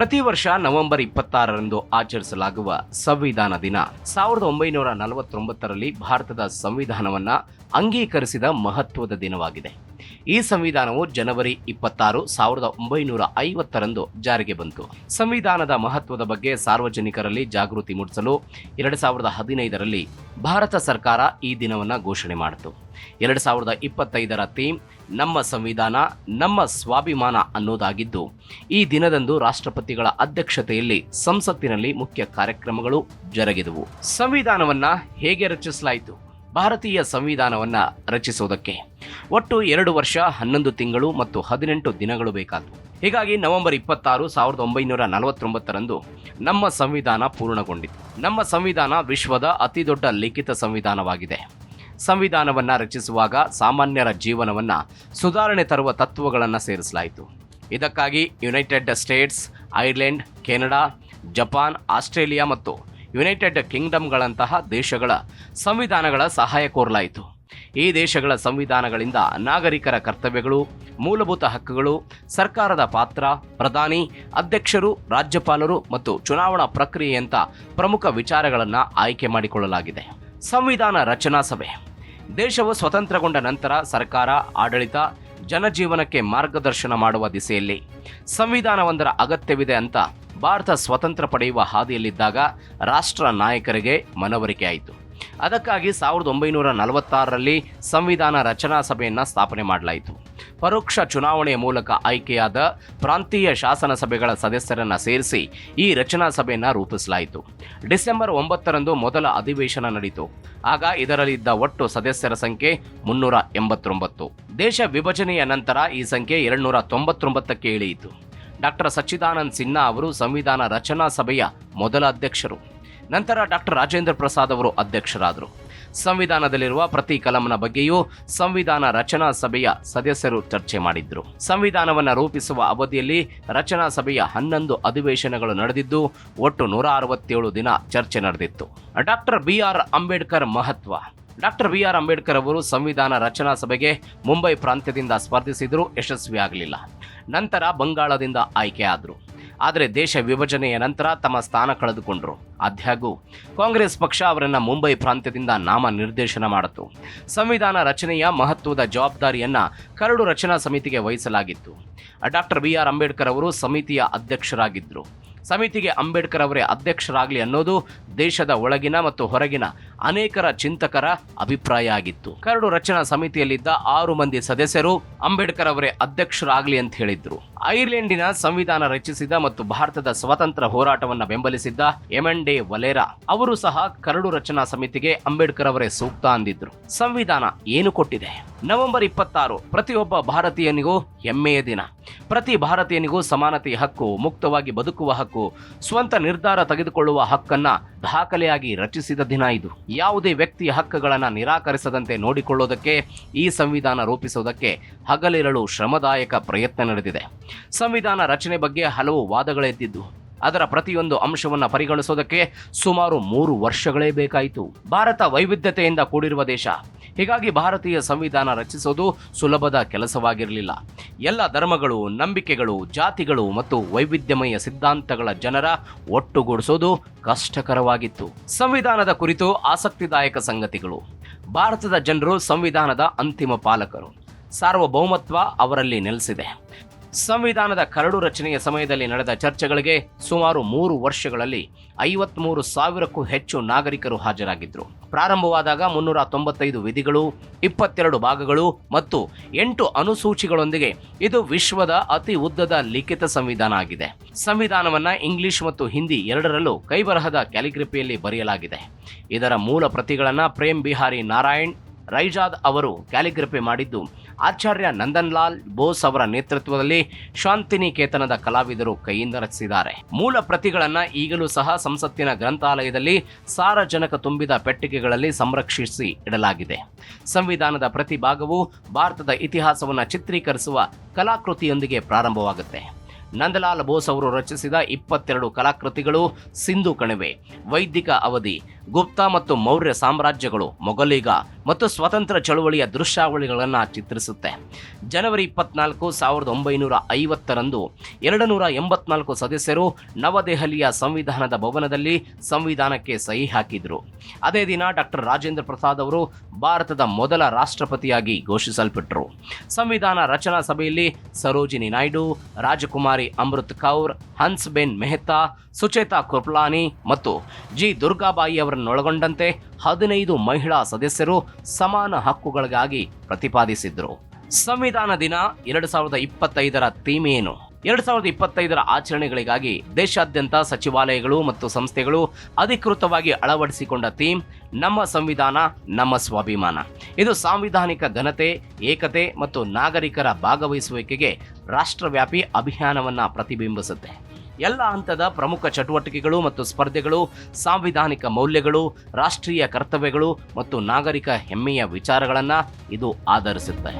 ಪ್ರತಿ ವರ್ಷ ನವೆಂಬರ್ ಇಪ್ಪತ್ತಾರರಂದು ಆಚರಿಸಲಾಗುವ ಸಂವಿಧಾನ ದಿನ. ಸಾವಿರದ ಒಂಬೈನೂರ ನಲವತ್ತೊಂಬತ್ತರಲ್ಲಿ ಭಾರತದ ಸಂವಿಧಾನವನ್ನ ಅಂಗೀಕರಿಸಿದ ಮಹತ್ವದ ದಿನವಾಗಿದೆ. ಈ ಸಂವಿಧಾನವು ಜನವರಿ ಇಪ್ಪತ್ತಾರು, ಸಾವಿರದ ಒಂಬೈನೂರ ಐವತ್ತರಂದು ಜಾರಿಗೆ ಬಂತು. ಸಂವಿಧಾನದ ಮಹತ್ವದ ಬಗ್ಗೆ ಸಾರ್ವಜನಿಕರಲ್ಲಿ ಜಾಗೃತಿ ಮೂಡಿಸಲು ಎರಡು ಸಾವಿರದ ಹದಿನೈದರಲ್ಲಿ ಭಾರತ ಸರ್ಕಾರ ಈ ದಿನವನ್ನು ಘೋಷಣೆ ಮಾಡಿತು. ಎರಡು ಸಾವಿರದ ಇಪ್ಪತ್ತೈದರ ಥೀಮ್, ನಮ್ಮ ಸಂವಿಧಾನ, ನಮ್ಮ ಸ್ವಾಭಿಮಾನ ಅನ್ನೋದಾಗಿದ್ದು, ಈ ದಿನದಂದು ರಾಷ್ಟ್ರಪತಿಗಳ ಅಧ್ಯಕ್ಷತೆಯಲ್ಲಿ ಸಂಸತ್ತಿನಲ್ಲಿ ಮುಖ್ಯ ಕಾರ್ಯಕ್ರಮಗಳು ಜರುಗಿದವು. ಸಂವಿಧಾನವನ್ನು ಹೇಗೆ ರಚಿಸಲಾಯಿತು? ಭಾರತೀಯ ಸಂವಿಧಾನವನ್ನ ರಚಿಸುವುದಕ್ಕೆ ಒಟ್ಟು ಎರಡು ವರ್ಷ, ಹನ್ನೊಂದು ತಿಂಗಳು ಮತ್ತು ಹದಿನೆಂಟು ದಿನಗಳು ಬೇಕಾದವು ಹೀಗಾಗಿ ನವೆಂಬರ್ ಇಪ್ಪತ್ತಾರು, ಸಾವಿರದ ಒಂಬೈನೂರ ನಲವತ್ತೊಂಬತ್ತರಂದು ನಮ್ಮ ಸಂವಿಧಾನ ಪೂರ್ಣಗೊಂಡಿತು. ನಮ್ಮ ಸಂವಿಧಾನ ವಿಶ್ವದ ಅತಿದೊಡ್ಡ ಲಿಖಿತ ಸಂವಿಧಾನವಾಗಿದೆ. ಸಂವಿಧಾನವನ್ನ ರಚಿಸುವಾಗ ಸಾಮಾನ್ಯರ ಜೀವನವನ್ನ ಸುಧಾರಣೆ ತರುವ ತತ್ವಗಳನ್ನು ಸೇರಿಸಲಾಯಿತು. ಇದಕ್ಕಾಗಿ United States, Ireland, Canada, Japan, Australia ಮತ್ತು ಯುನೈಟೆಡ್ ಕಿಂಗ್ಡಮ್ಗಳಂತಹ ದೇಶಗಳ ಸಂವಿಧಾನಗಳ ಸಹಾಯ ಕೋರಲಾಯಿತು. ಈ ದೇಶಗಳ ಸಂವಿಧಾನಗಳಿಂದ ನಾಗರಿಕರ ಕರ್ತವ್ಯಗಳು, ಮೂಲಭೂತ ಹಕ್ಕುಗಳು, ಸರ್ಕಾರದ ಪಾತ್ರ, ಪ್ರಧಾನಿ, ಅಧ್ಯಕ್ಷರು, ರಾಜ್ಯಪಾಲರು ಮತ್ತು ಚುನಾವಣಾ ಪ್ರಕ್ರಿಯೆಯಂಥ ಪ್ರಮುಖ ವಿಚಾರಗಳನ್ನು ಆಯ್ಕೆ ಮಾಡಿಕೊಳ್ಳಲಾಗಿದೆ. ಸಂವಿಧಾನ ರಚನಾ ಸಭೆ. ದೇಶವು ಸ್ವತಂತ್ರಗೊಂಡ ನಂತರ ಸರ್ಕಾರ, ಆಡಳಿತ, ಜನಜೀವನಕ್ಕೆ ಮಾರ್ಗದರ್ಶನ ಮಾಡುವ ದಿಸೆಯಲ್ಲಿ ಸಂವಿಧಾನವೊಂದರ ಅಗತ್ಯವಿದೆ ಅಂತ ಭಾರತ ಸ್ವತಂತ್ರ ಪಡೆಯುವ ಹಾದಿಯಲ್ಲಿದ್ದಾಗ ರಾಷ್ಟ್ರ ನಾಯಕರಿಗೆ ಮನವರಿಕೆ ಆಯಿತು. ಅದಕ್ಕಾಗಿ ಸಾವಿರದ ಒಂಬೈನೂರ ನಲವತ್ತಾರರಲ್ಲಿ ಸಂವಿಧಾನ ರಚನಾ ಸಭೆಯನ್ನು ಸ್ಥಾಪನೆ ಮಾಡಲಾಯಿತು. ಪರೋಕ್ಷ ಚುನಾವಣೆಯ ಮೂಲಕ ಆಯ್ಕೆಯಾದ ಪ್ರಾಂತೀಯ ಶಾಸನ ಸಭೆಗಳ ಸದಸ್ಯರನ್ನು ಸೇರಿಸಿ ಈ ರಚನಾ ಸಭೆಯನ್ನು ರೂಪಿಸಲಾಯಿತು. ಡಿಸೆಂಬರ್ ಒಂಬತ್ತರಂದು ಮೊದಲ ಅಧಿವೇಶನ ನಡೆಯಿತು ಆಗ ಇದರಲ್ಲಿದ್ದ ಒಟ್ಟು ಸದಸ್ಯರ ಸಂಖ್ಯೆ ಮುನ್ನೂರ ಎಂಬತ್ತೊಂಬತ್ತು. ದೇಶ ವಿಭಜನೆಯ ನಂತರ ಈ ಸಂಖ್ಯೆ ಎರಡುನೂರ ತೊಂಬತ್ತೊಂಬತ್ತಕ್ಕೆ ಇಳಿಯಿತು. ಡಾಕ್ಟರ್ ಸಚ್ಚಿದಾನಂದ್ ಸಿನ್ಹಾ ಅವರು ಸಂವಿಧಾನ ರಚನಾ ಸಭೆಯ ಮೊದಲ ಅಧ್ಯಕ್ಷರು. ನಂತರ ಡಾಕ್ಟರ್ ರಾಜೇಂದ್ರ ಪ್ರಸಾದ್ ಅವರು ಅಧ್ಯಕ್ಷರಾದರು. ಸಂವಿಧಾನದಲ್ಲಿರುವ ಪ್ರತಿ ಕಲಂನ ಬಗ್ಗೆಯೂ ಸಂವಿಧಾನ ರಚನಾ ಸಭೆಯ ಸದಸ್ಯರು ಚರ್ಚೆ ಮಾಡಿದ್ರು. ಸಂವಿಧಾನವನ್ನು ರೂಪಿಸುವ ಅವಧಿಯಲ್ಲಿ ರಚನಾ ಸಭೆಯ ಹನ್ನೊಂದು ಅಧಿವೇಶನಗಳು ನಡೆದಿದ್ದು, ಒಟ್ಟು ನೂರ ಅರವತ್ತೇಳು ದಿನ ಚರ್ಚೆ ನಡೆದಿತ್ತು. ಡಾಕ್ಟರ್ ಬಿ ಆರ್ ಅಂಬೇಡ್ಕರ್ ಮಹತ್ವ. ಡಾಕ್ಟರ್ ಬಿ ಆರ್ ಅಂಬೇಡ್ಕರ್ ಅವರು ಸಂವಿಧಾನ ರಚನಾ ಸಭೆಗೆ ಮುಂಬೈ ಪ್ರಾಂತ್ಯದಿಂದ ಸ್ಪರ್ಧಿಸಿದರೂ ಯಶಸ್ವಿಯಾಗಲಿಲ್ಲ. ನಂತರ ಬಂಗಾಳದಿಂದ ಆಯ್ಕೆಯಾದರು ಆದರೆ. ದೇಶ ವಿಭಜನೆಯ ನಂತರ ತಮ್ಮ ಸ್ಥಾನ ಕಳೆದುಕೊಂಡರು. ಆದಾಗ್ಯೂ, ಕಾಂಗ್ರೆಸ್ ಪಕ್ಷ ಅವರನ್ನು ಮುಂಬೈ ಪ್ರಾಂತ್ಯದಿಂದ ನಾಮ ನಿರ್ದೇಶನ ಮಾಡಿತು. ಸಂವಿಧಾನ ರಚನೆಯ ಮಹತ್ವದ ಜವಾಬ್ದಾರಿಯನ್ನು ಕರಡು ರಚನಾ ಸಮಿತಿಗೆ ವಹಿಸಲಾಗಿತ್ತು. ಡಾಕ್ಟರ್ ಬಿ ಆರ್ ಅಂಬೇಡ್ಕರ್ ಅವರು ಸಮಿತಿಯ ಅಧ್ಯಕ್ಷರಾಗಿದ್ದರು ಸಮಿತಿಗೆ ಅಂಬೇಡ್ಕರ್ ಅವರೇ ಅಧ್ಯಕ್ಷರಾಗಲಿ ಅನ್ನೋದು ದೇಶದ ಒಳಗಿನ ಮತ್ತು ಹೊರಗಿನ ಅನೇಕರ ಚಿಂತಕರ ಅಭಿಪ್ರಾಯ ಆಗಿತ್ತು. ಕರಡು ರಚನಾ ಸಮಿತಿಯಲ್ಲಿದ್ದ ಆರು ಮಂದಿ ಸದಸ್ಯರು ಅಂಬೇಡ್ಕರ್ ಅವರೇ ಅಧ್ಯಕ್ಷರಾಗಲಿ ಅಂತ ಹೇಳಿದ್ರು. ಐರ್ಲೆಂಡಿನ ಸಂವಿಧಾನ ರಚಿಸಿದ ಮತ್ತು ಭಾರತದ ಸ್ವತಂತ್ರ ಹೋರಾಟವನ್ನು ಬೆಂಬಲಿಸಿದ್ದ ಎಂ ಎನ್ ಡೆ ವಲೇರಾ ಅವರು ಸಹ ಕರಡು ರಚನಾ ಸಮಿತಿಗೆ ಅಂಬೇಡ್ಕರ್ ಅವರೇ ಸೂಕ್ತ ಅಂದಿದ್ರು. ಸಂವಿಧಾನ ಏನು ಕೊಟ್ಟಿದೆ? ನವೆಂಬರ್ ಇಪ್ಪತ್ತಾರು ಪ್ರತಿಯೊಬ್ಬ ಭಾರತೀಯನಿಗೂ ಹೆಮ್ಮೆಯ ದಿನ. ಪ್ರತಿ ಭಾರತೀಯನಿಗೂ ಸಮಾನತೆಯ ಹಕ್ಕು ಮುಕ್ತವಾಗಿ ಬದುಕುವ ಹಕ್ಕು ಸ್ವಂತ ನಿರ್ಧಾರ ತೆಗೆದುಕೊಳ್ಳುವ ಹಕ್ಕನ್ನ ದಾಖಲೆಯಾಗಿ ರಚಿಸಿದ ದಿನ ಇದು. ಯಾವುದೇ ವ್ಯಕ್ತಿಯ ಹಕ್ಕುಗಳನ್ನು ನಿರಾಕರಿಸದಂತೆ ನೋಡಿಕೊಳ್ಳೋದಕ್ಕೆ ಈ ಸಂವಿಧಾನ ರೂಪಿಸುವುದಕ್ಕೆ ಹಗಲಿರಳು ಶ್ರಮದಾಯಕ ಪ್ರಯತ್ನ ನಡೆದಿದೆ. ಸಂವಿಧಾನ ರಚನೆ ಬಗ್ಗೆ ಹಲವು ವಾದಗಳೆದ್ದಿದ್ದು ಅದರ ಪ್ರತಿಯೊಂದು ಅಂಶವನ್ನು ಪರಿಗಣಿಸೋದಕ್ಕೆ ಸುಮಾರು ಮೂರು ವರ್ಷಗಳೇ ಬೇಕಾಯಿತು. ಭಾರತ ವೈವಿಧ್ಯತೆಯಿಂದ ಕೂಡಿರುವ ದೇಶ. ಹೀಗಾಗಿ ಭಾರತೀಯ ಸಂವಿಧಾನ ರಚಿಸೋದು ಸುಲಭದ ಕೆಲಸವಾಗಿರಲಿಲ್ಲ. ಎಲ್ಲ ಧರ್ಮಗಳು, ನಂಬಿಕೆಗಳು, ಜಾತಿಗಳು ಮತ್ತು ವೈವಿಧ್ಯಮಯ ಸಿದ್ಧಾಂತಗಳ ಜನರ ಒಟ್ಟುಗೂಡಿಸೋದು ಕಷ್ಟಕರವಾಗಿತ್ತು. ಸಂವಿಧಾನದ ಕುರಿತು ಆಸಕ್ತಿದಾಯಕ ಸಂಗತಿಗಳು. ಭಾರತದ ಜನರು ಸಂವಿಧಾನದ ಅಂತಿಮ ಪಾಲಕರು. ಸಾರ್ವಭೌಮತ್ವ ಅವರಲ್ಲಿ ನೆಲೆಸಿದೆ. ಸಂವಿಧಾನದ ಕರಡು ರಚನೆಯ ಸಮಯದಲ್ಲಿ ನಡೆದ ಚರ್ಚೆಗಳಿಗೆ ಸುಮಾರು ಮೂರು ವರ್ಷಗಳಲ್ಲಿ ಐವತ್ಮೂರು ಸಾವಿರಕ್ಕೂ ಹೆಚ್ಚು ನಾಗರಿಕರು ಹಾಜರಾಗಿದ್ದರು ಪ್ರಾರಂಭವಾದಾಗ ಮುನ್ನೂರ ತೊಂಬತ್ತೈದು ವಿಧಿಗಳು, ಇಪ್ಪತ್ತೆರಡು ಭಾಗಗಳು ಮತ್ತು ಎಂಟು ಅನುಸೂಚಿಗಳೊಂದಿಗೆ ಇದು ವಿಶ್ವದ ಅತಿ ಉದ್ದದ ಲಿಖಿತ ಸಂವಿಧಾನ ಆಗಿದೆ. ಸಂವಿಧಾನವನ್ನ ಇಂಗ್ಲಿಷ್ ಮತ್ತು ಹಿಂದಿ ಎರಡರಲ್ಲೂ ಕೈಬರಹದ ಕ್ಯಾಲಿಗ್ರಫಿಯಲ್ಲಿ ಬರೆಯಲಾಗಿದೆ. ಇದರ ಮೂಲ ಪ್ರತಿಗಳನ್ನು ಪ್ರೇಮ್ ಬಿಹಾರಿ ನಾರಾಯಣ್ ರೈಜಾದ್ ಅವರು ಕ್ಯಾಲಿಗ್ರಫಿ ಮಾಡಿದ್ದು. ಆಚಾರ್ಯ ನಂದನ್ಲಾಲ್ ಬೋಸ್ ಅವರ ನೇತೃತ್ವದಲ್ಲಿ ಶಾಂತಿನಿಕೇತನದ ಕಲಾವಿದರು ಕೈಯಿಂದ ರಚಿಸಿದ್ದಾರೆ. ಮೂಲ ಪ್ರತಿಗಳನ್ನು ಈಗಲೂ ಸಹ ಸಂಸತ್ತಿನ ಗ್ರಂಥಾಲಯದಲ್ಲಿ ಸಾರಜನಕ ತುಂಬಿದ ಪೆಟ್ಟಿಗೆಗಳಲ್ಲಿ ಸಂರಕ್ಷಿಸಿ ಇಡಲಾಗಿದೆ. ಸಂವಿಧಾನದ ಪ್ರತಿ ಭಾಗವು ಭಾರತದ ಇತಿಹಾಸವನ್ನು ಚಿತ್ರೀಕರಿಸುವ ಕಲಾಕೃತಿಯೊಂದಿಗೆ ಪ್ರಾರಂಭವಾಗುತ್ತೆ. ನಂದಲಾಲ್ ಬೋಸ್ ಅವರು ರಚಿಸಿದ ಇಪ್ಪತ್ತೆರಡು ಕಲಾಕೃತಿಗಳು ಸಿಂಧು ಕಣಿವೆ, ವೈದಿಕ ಅವಧಿ ಗುಪ್ತ ಮತ್ತು ಮೌರ್ಯ ಸಾಮ್ರಾಜ್ಯಗಳು, ಮೊಘಲಿಗ ಮತ್ತು ಸ್ವತಂತ್ರ ಚಳುವಳಿಯ ದೃಶ್ಯಾವಳಿಗಳನ್ನು ಚಿತ್ರಿಸುತ್ತೆ. ಜನವರಿ ಇಪ್ಪತ್ನಾಲ್ಕು ಸಾವಿರದ ಒಂಬೈನೂರ ಐವತ್ತರಂದು ಎರಡು ನೂರ ಎಂಬತ್ನಾಲ್ಕು ಸದಸ್ಯರು ನವದೆಹಲಿಯ ಸಂವಿಧಾನದ ಭವನದಲ್ಲಿ ಸಂವಿಧಾನಕ್ಕೆ ಸಹಿ ಹಾಕಿದ್ರು. ಅದೇ ದಿನ ಡಾಕ್ಟರ್ ರಾಜೇಂದ್ರ ಪ್ರಸಾದ್ ಅವರು ಭಾರತದ ಮೊದಲ ರಾಷ್ಟ್ರಪತಿಯಾಗಿ ಘೋಷಿಸಲ್ಪಟ್ಟರು ಸಂವಿಧಾನ ರಚನಾ ಸಭೆಯಲ್ಲಿ ಸರೋಜಿನಿ ನಾಯ್ಡು, ರಾಜಕುಮಾರಿ ಅಮೃತ್ ಕೌರ್, ಹನ್ಸ್ ಬೆನ್ ಮೆಹ್ತಾ, ಸುಚೇತಾ ಕೃಪ್ಲಾನಿ ಮತ್ತು ಜಿ. ದುರ್ಗಾಬಾಯಿ ಅವರನ್ನೊಳಗೊಂಡಂತೆ ಹದಿನೈದು ಮಹಿಳಾ ಸದಸ್ಯರು ಸಮಾನ ಹಕ್ಕುಗಳಿಗಾಗಿ ಪ್ರತಿಪಾದಿಸಿದ್ರು ಸಂವಿಧಾನ ದಿನ ಎರಡು ಸಾವಿರದ ಇಪ್ಪತ್ತೈದರ ಥೀಮ್ ಏನು ಎರಡು ಸಾವಿರದ ಇಪ್ಪತ್ತೈದರ ಆಚರಣೆಗಳಿಗಾಗಿ ದೇಶಾದ್ಯಂತ ಸಚಿವಾಲಯಗಳು ಮತ್ತು ಸಂಸ್ಥೆಗಳು ಅಧಿಕೃತವಾಗಿ ಅಳವಡಿಸಿಕೊಂಡ ಥೀಮ್, ನಮ್ಮ ಸಂವಿಧಾನ, ನಮ್ಮ ಸ್ವಾಭಿಮಾನ. ಇದು ಸಾಂವಿಧಾನಿಕ ಘನತೆ, ಏಕತೆ ಮತ್ತು ನಾಗರಿಕರ ಭಾಗವಹಿಸುವಿಕೆಗೆ ರಾಷ್ಟ್ರವ್ಯಾಪಿ ಅಭಿಯಾನವನ್ನು ಪ್ರತಿಬಿಂಬಿಸುತ್ತೆ. ಎಲ್ಲ ಹಂತದ ಪ್ರಮುಖ ಚಟುವಟಿಕೆಗಳು ಮತ್ತು ಸ್ಪರ್ಧೆಗಳು, ಸಾಂವಿಧಾನಿಕ ಮೌಲ್ಯಗಳು, ರಾಷ್ಟ್ರೀಯ ಕರ್ತವ್ಯಗಳು ಮತ್ತು ನಾಗರಿಕ ಹೆಮ್ಮೆಯ ವಿಚಾರಗಳನ್ನು ಇದು ಆಧರಿಸುತ್ತೆ.